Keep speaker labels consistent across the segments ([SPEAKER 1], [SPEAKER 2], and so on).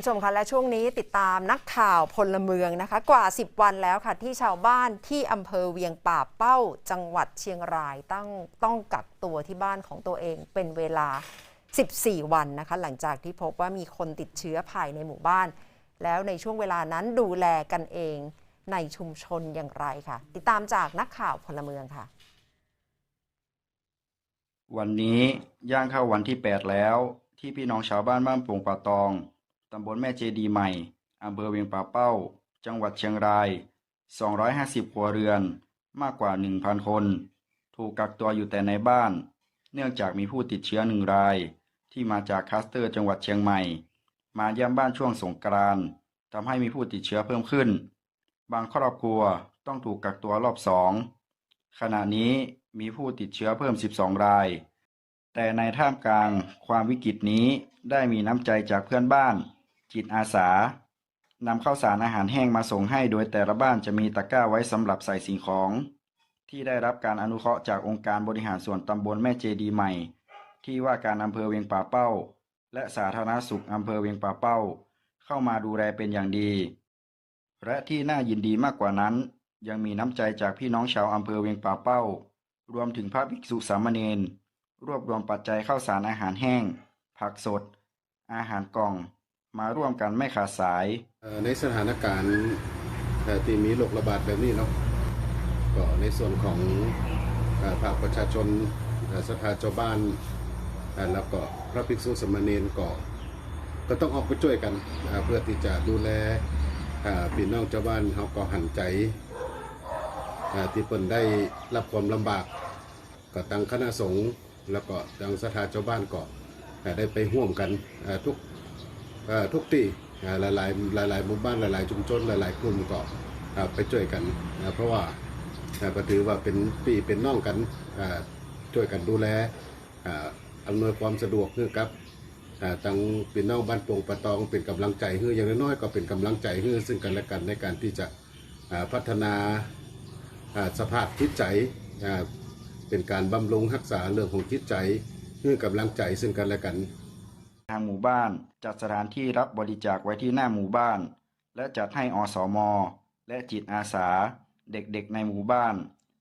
[SPEAKER 1] ผู้ชมคะและช่วงนี้ติดตามนักข่าวพลเมืองนะคะ กว่า 10 วันแล้วค่ะ ที่ชาวบ้านที่อำเภอเวียงป่าเป้าจังหวัดเชียงรายต้องต้องกักตัวที่บ้านของตัวเองเป็นเวลา 14 วันนะคะ หลังจากที่พบว่ามีคนติดเชื้อภายในหมู่บ้าน แล้วในช่วงเวลานั้นดูแลกันเองในชุมชนอย่างไรค่ะ ติดตามจากนักข่าวพลเมืองค่ะ
[SPEAKER 2] วันนี้ย่างเข้าวันที่ 8 แล้ว ที่พี่น้องชาวบ้านบ้านโป่งป่าตอง ตำบลแม่เจดีใหม่ อำเภอเวียงป่าเป้า จังหวัดเชียงราย 250 ครัวเรือน มากกว่า 1,000 คน ถูกกักตัวอยู่แต่ในบ้าน เนื่องจากมีผู้ติดเชื้อหนึ่งราย ที่มาจากคลัสเตอร์จังหวัดเชียงใหม่ มาเยี่ยมบ้านช่วงสงกรานต์ทำให้มีผู้ติดเชื้อเพิ่มขึ้น บางครอบครัวต้องถูกกักตัวรอบสอง ขณะนี้มีผู้ติดเชื้อเพิ่ม 12 ราย แต่ในท่ามกลางความวิกฤตนี้ได้มีน้ำใจจากเพื่อนบ้าน จิตอาสานำข้าวสารอาหารแห้งมาส่งให้ โดยแต่ละบ้านจะมีตะกร้าไว้สำหรับใส่สิ่งของ ที่ได้รับการอนุเคราะห์จากองค์การบริหารส่วนตำบลแม่เจดีใหม่ ที่ว่าการอำเภอเวียงป่าเป้า และสาธารณสุขอำเภอเวียงป่าเป้า เข้ามาดูแลเป็นอย่างดี และที่น่ายินดีมากกว่านั้น ยังมีน้ำใจจากพี่น้องชาวอำเภอเวียงป่าเป้า รวมถึงพระภิกษุสามเณรรวบรวมปัจจัยข้าวสารอาหารแห้ง ผักสด อาหารกล่อง มาร่วมกันไม่ขาดสาย
[SPEAKER 3] ในสถานการณ์ที่มีโรคระบาดแบบนี้เนาะก็ในส่วนของภาคประชาชนสภาเจ้าบ้านเอ่อแล้วก็พระภิกษุสมเณรก็ก็ต้องออกไปช่วยกันเพื่อที่จะดูแลพี่น้องเจ้าบ้านเขาก็หันใจที่เพิ่นได้รับความลำบากก็ตั้งคณะสงฆ์แล้วก็ตั้งสถาเจ้าบ้านก็ได้ไปร่วมกันอ่า ทุกเอ่อทุกที่อ่าหลายๆหลายๆหมู่บ้านหลายๆชุมชนหลายๆกลุ่มก็ไปช่วยกันเพราะว่าก็ถือว่าเป็นพี่เป็นน้องกันช่วยกันดูแลอำนวยความสะดวกให้กับอ่าทั้งพี่น้องบ้านโป่งปะตองเป็นกำลังใจให้ออย่างน้อยๆก็เป็นกำลังใจให้ซึ่งกันและกันในการที่จะพัฒนาสภาพจิตใจเป็นการบำรุงรักษาเรื่องของจิตใจให้กำลังใจซึ่งกันและกัน
[SPEAKER 2] ทางหมู่บ้าน จัดสถานที่รับบริจาคไว้ที่หน้าหมู่บ้าน และจัดให้อสม และจิตอาสา เด็กๆในหมู่บ้าน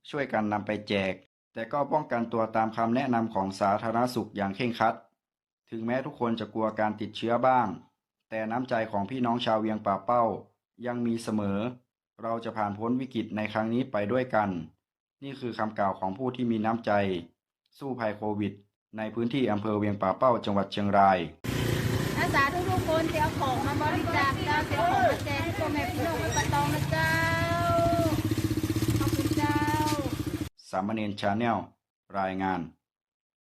[SPEAKER 2] ช่วยกันนำไปแจก แต่ก็ป้องกันตัวตามคำแนะนำของสาธารณสุขอย่างเคร่งครัด ถึงแม้ทุกคนจะกลัวการติดเชื้อบ้าง แต่น้ำใจของพี่น้องชาวเวียงป่าเป้า ยังมีเสมอ เราจะผ่านพ้นวิกฤตในครั้งนี้ไปด้วยกัน นี่คือคำกล่าวของผู้ที่มีน้ำใจ สู้ภัยโควิด ในพื้นที่อำเภอเวียงป่าเป้าจังหวัดเชียงราย
[SPEAKER 4] อาสาทุกๆคนเดี๋ยวของมาบริจาคเจ้าเดี๋ยวของมาแจกให้พ่อแม่พี่น้องไปปะตองนะเจ้า ขอบคุณเจ้า
[SPEAKER 2] สามเณรชาแนลรายงาน